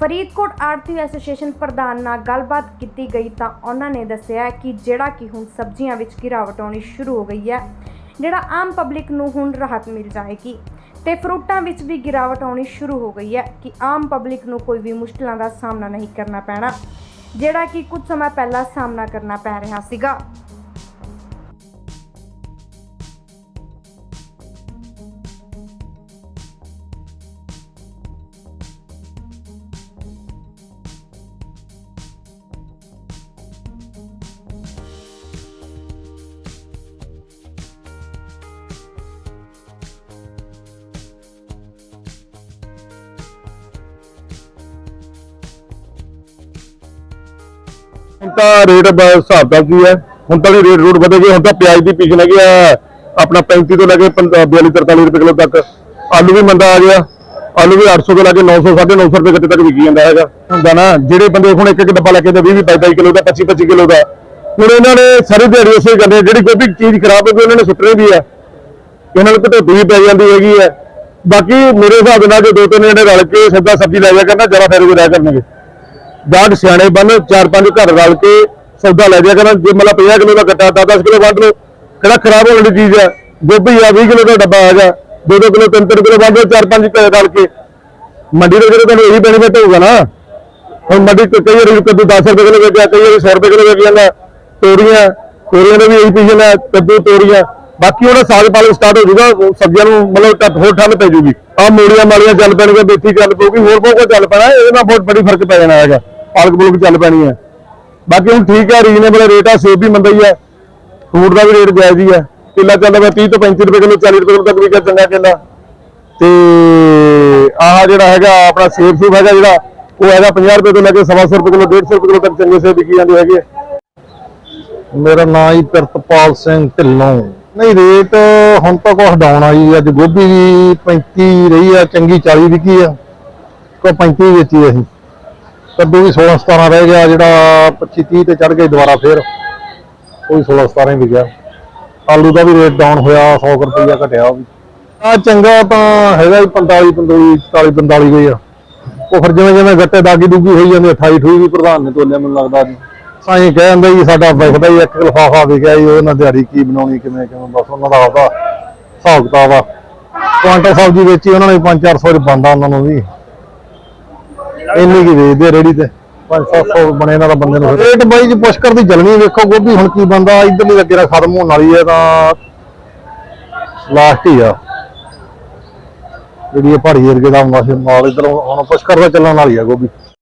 Faridkot ਆੜਤੀ association ਪ੍ਰਧਾਨ ਨਾਲ ਗੱਲਬਾਤ ਕੀਤੀ ਗਈ ਤਾਂ ਉਹਨਾਂ ਨੇ ਦੱਸਿਆ ਕਿ ਜਿਹੜਾ ਕਿ ਹੁਣ ਸਬਜ਼ੀਆਂ ਵਿੱਚ ਗਿਰਾਵਟ ਆਉਣੀ ਸ਼ੁਰੂ ਹੋ ਗਈ ਹੈ, ਜਿਹੜਾ ਆਮ ਪਬਲਿਕ ਨੂੰ ਹੁਣ ਰਾਹਤ ਮਿਲ ਜਾਏਗੀ ਤੇ ਫਰੂਟਾਂ ਵਿੱਚ ਵੀ ਗਿਰਾਵਟ ਆਉਣੀ ਸ਼ੁਰੂ ਹੋ ਗਈ ਹੈ ਕਿ ਆਮ ਪਬਲਿਕ ਨੂੰ ਕੋਈ ਵੀ ਮੁਸ਼ਕਲਾਂ ਦਾ ਸਾਹਮਣਾ ਨਹੀਂ ਕਰਨਾ ਪੈਣਾ, ਜਿਹੜਾ ਕਿ ਕੁਝ ਸਮਾਂ ਪਹਿਲਾਂ ਸਾਹਮਣਾ ਕਰਨਾ ਪੈ ਰਿਹਾ ਸੀਗਾ। ਹੁਣ ਤਾਂ ਰੇਟ ਹਿਸਾਬ ਦਾ ਕੀ ਹੈ? ਹੁਣ ਤਾਂ ਰੇਟ ਰੂਟ ਵਧੇ ਗਏ ਹੁਣ ਤਾਂ ਪਿਆਜ਼ ਦੀ ਪੀਛ ਲੱਗੀ ਆ, ਆਪਣਾ 35 ਤੋਂ ਲੈ ਕੇ 42 43 ਰੁਪਏ ਕਿਲੋ ਤੱਕ। ਆਲੂ ਵੀ ਮੰਦਾ ਆ ਗਿਆ। ਆਲੂ ਵੀ 800 ਤੋਂ ਲੈ ਕੇ 900 950 ਰੁਪਏ ਗੱਤੇ ਤੱਕ ਵਿਕੀ ਜਾਂਦਾ ਹੈਗਾ। ਹੁੰਦਾ ਨਾ ਜਿਹੜੇ ਬੰਦੇ ਹੁਣ ਇੱਕ ਇੱਕ ਡੱਬਾ ਲੈ ਕੇ ਤੇ 20 22 ਕਿਲੋ ਦਾ 25 25 ਕਿਲੋ ਦਾ। ਹੁਣ ਇਹਨਾਂ ਨੇ ਸਾਰੀ ਦਿਹਾੜੀ ਉਸੇ ਹੀ ਕਰਦੇ ਜਿਹੜੀ ਕੋਈ ਵੀ ਚੀਜ਼ ਖਰਾਬ ਹੋ ਗਈ ਉਹਨਾਂ ਨੇ ਸੁੱਟਣੀ ਵੀ ਹੈ। ਇਹਨਾਂ ਨੂੰ ਘਟੋਤੀ ਵੀ ਪੈ ਜਾਂਦੀ ਹੈਗੀ ਹੈ। ਬਾਕੀ ਮੇਰੇ ਹਿਸਾਬ ਨਾਲ ਜੇ ਦੋ ਤਿੰਨ ਜਣੇ ਰਲ ਕੇ ਸਿੱਧਾ ਸਬਜ਼ੀ ਲੈ ਜਾ ਕਰਨਾ ਜ਼ਿਆਦਾ ਫਾਇਦਾ ਵੀ ਰਹਿ ਕਰਨਗੇ। ਬਾਅਦ ਸਿਆਣੇ ਬੰਨ ਚਾਰ ਪੰਜ ਘਰ ਰਲ ਕੇ ਸੌਦਾ ਲੈ ਜਾ ਕਰਨ। ਜੇ ਮਤਲਬ 50 ਕਿਲੋ ਦਾ ਕੱਟਾ ਗੱਟਾ 10 ਕਿਲੋ ਵੰਡ ਲਓ, ਕਿਹੜਾ ਖਰਾਬ ਹੋਣ ਦੀ ਚੀਜ਼ ਹੈ ਗੋਭੀ ਆ 20 ਕਿਲੋ ਦਾ ਡੱਬਾ ਆ ਗਿਆ 2-2 ਕਿਲੋ 3-3 ਕਿਲੋ ਵੰਡ ਲਓ, ਚਾਰ ਪੰਜ ਘਰ ਰਲ ਕੇ। ਮੰਡੀ ਦੇ ਜਿਹੜੇ ਤੁਹਾਨੂੰ ਇਹੀ ਬੈਨੀਫਿਟ ਹੋਊਗਾ ਨਾ। ਹੁਣ ਮੰਡੀ ਚ ਕਈ ਵਾਰੀ ਕੱਦੂ 10 ਰੁਪਏ ਕਿਲੋ ਵੇਚਿਆ, ਕਈ ਵਾਰੀ 100 ਰੁਪਏ ਕਿਲੋ ਵੇਚ ਜਾਂਦਾ। ਤੋਰੀਆਂ ਤੋਰੀਆਂ ਦਾ ਵੀ ਇਹੀ ਪੀਜਨ ਹੈ ਕੱਦੂ ਤੋਰੀਆਂ ਬਾਕੀ ਉਹਦਾ ਸਾਗ ਪਾਲਕ ਸਟਾਰਟ ਹੋ ਜਾਊਗਾ ਸਬਜ਼ੀਆਂ ਨੂੰ ਮਤਲਬ ਟੱਪ ਹੋਰ ਠੰਡ ਪੈ ਜੂਗੀ ਆ ਮੂਲੀਆਂ ਮਾਲੀਆਂ ਚੱਲ ਪੈਣਗੀਆਂ ਬੇਥੀ ਚੱਲ ਪਊਗੀ, ਹੋਰ ਬਹੁਤ ਕੁਝ ਚੱਲ ਪੈਣਾ, ਇਹਦੇ ਨਾਲ ਬਹੁਤ ਬੜੀ ਫ਼ਰਕ ਪੈ ਜਾਣਾ ਹੈਗਾ। ਪਾਲਕ ਬੁਲਕ ਚੱਲ ਪੈਣੀ ਹੈ। ਬਾਕੀ ਹੁਣ ਠੀਕ ਹੈ ਰੀਜ਼ਨੇਬਲ ਰੇਟ ਆ, ਸੇਬ ਵੀ ਮੰਦਾ ਹੀ ਹੈ। ਫਰੂਟ ਦਾ ਵੀ ਰੇਟ ਜਾਇਜ਼ ਹੀ ਹੈ। ਕਿੱਲਾ ਚੱਲਦਾ ਪਿਆ 30 ਤੋਂ 35 ਰੁਪਏ ਕਿਲੋ 40 ਰੁਪਏ ਕਿਲੋ ਤੱਕ ਵੀ ਚੰਗਾ ਕਿੱਲਾ। ਤੇ ਆਹ ਜਿਹੜਾ ਹੈਗਾ, ਆਪਣਾ ਸੇਬ ਸੂਬ ਹੈਗਾ ਜਿਹੜਾ, ਉਹ ਹੈਗਾ 50 ਰੁਪਏ ਤੋਂ ਲੈ ਕੇ 700 ਰੁਪਏ ਕਿਲੋ 150 ਰੁਪਏ ਕਿਲੋ ਤੱਕ ਚੰਗੇ ਸੇਬ ਵਿਕੀ ਜਾਂਦੇ ਹੈਗੇ। ਮੇਰਾ ਨਾਮ ਹੀ ਪ੍ਰਿਤਪਾਲ ਸਿੰਘ ਢਿੱਲੋਂ। ਨਹੀਂ, ਰੇਟ ਹੁਣ ਤਾਂ ਕੁਛ ਡਾਊਨ ਆ। ਜੀ ਅੱਜ ਗੋਭੀ ਵੀ 35 ਰਹੀ ਆ, ਚੰਗੀ 40 ਵਿਕੀ ਆ। ਕੋ 35 ਵੇਚੀ ਅਸੀਂ। ਕੱਦੂ ਵੀ 16 17 ਰਹਿ ਗਿਆ, ਜਿਹੜਾ 25 30 ਤੇ ਚੜ ਗਈ ਦੁਬਾਰਾ ਫੇਰ। ਉਹ ਵੀ 16 17 ਹੀ ਵਿਕਿਆ। ਆਲੂ ਦਾ ਵੀ ਰੇਟ ਡਾਊਨ ਹੋਇਆ 100 ਰੁਪਈਆ ਘਟਿਆ ਉਹ ਵੀ। ਆ ਚੰਗਾ ਤਾਂ ਹੈਗਾ ਹੀ 45 45 40 45 ਗਈ ਆ। ਉਹ ਫਿਰ ਜਿਵੇਂ ਜਿਵੇਂ ਗੱਟੇ ਦਾਗੀ ਦੂਗੀ ਹੋਈ ਜਾਂਦੀ 28 28 ਵੀ ਪ੍ਰਧਾਨ ਨੇ ਤੋਲਿਆ, ਮੈਨੂੰ ਲੱਗਦਾ ਜੀ ਸਾਈਂ ਕਹਿ ਜਾਂਦਾ ਜੀ ਸਾਡਾ ਵਿਕਦਾ ਹੀ ਇੱਕ ਲਿਫਾਫਾ ਵਿਕਿਆ ਜੀ, ਉਹਨਾਂ ਦਿਹਾੜੀ ਕੀ ਬਣਾਉਣੀ, ਕਿਵੇਂ ਕਿਵੇਂ, ਬਸ ਉਹਨਾਂ ਦਾ ਆਪਦਾ ਹਿਸਾਬ ਕਿਤਾਬ ਆ। ਕੁਆਂਟਲ ਸਬਜ਼ੀ ਵੇਚੀ ਉਹਨਾਂ ਨੇ 5-400 ਚ ਬੰਦਾ ਉਹਨਾਂ ਨੂੰ ਵੀ। ਇੰਨੀ ਕੀ ਵੇਚਦੇ ਆ ਰੇੜੀ ਤੇ 5-700 ਬਣੇ ਇਹਨਾਂ ਦਾ ਬੰਦੇ ਨੂੰ ਰੇਟ ਬਾਈ ਜੀ ਪੁਸ਼ਕਰ ਦੀ ਜਲਣੀ ਵੇਖੋ ਗੋਭੀ, ਹੁਣ ਕੀ ਬੰਦਾ ਇਧਰਲੀ ਲੱਗੇ ਨਾ ਖਤਮ ਹੋਣ ਵਾਲੀ ਹੈ ਤਾਂ ਲਾਸਟ ਹੀ ਆ। ਜਿਹੜੀ ਇਹ ਪਹਾੜੀ ਏਰੀਏ ਦਾ ਆਉਂਦਾ ਸੀ ਮਾਲ ਇੱਧਰ ਹੁਣ ਪੁਸ਼ਕਰ ਦਾ ਚੱਲਣ ਵਾਲੀ ਆ ਗੋਭੀ।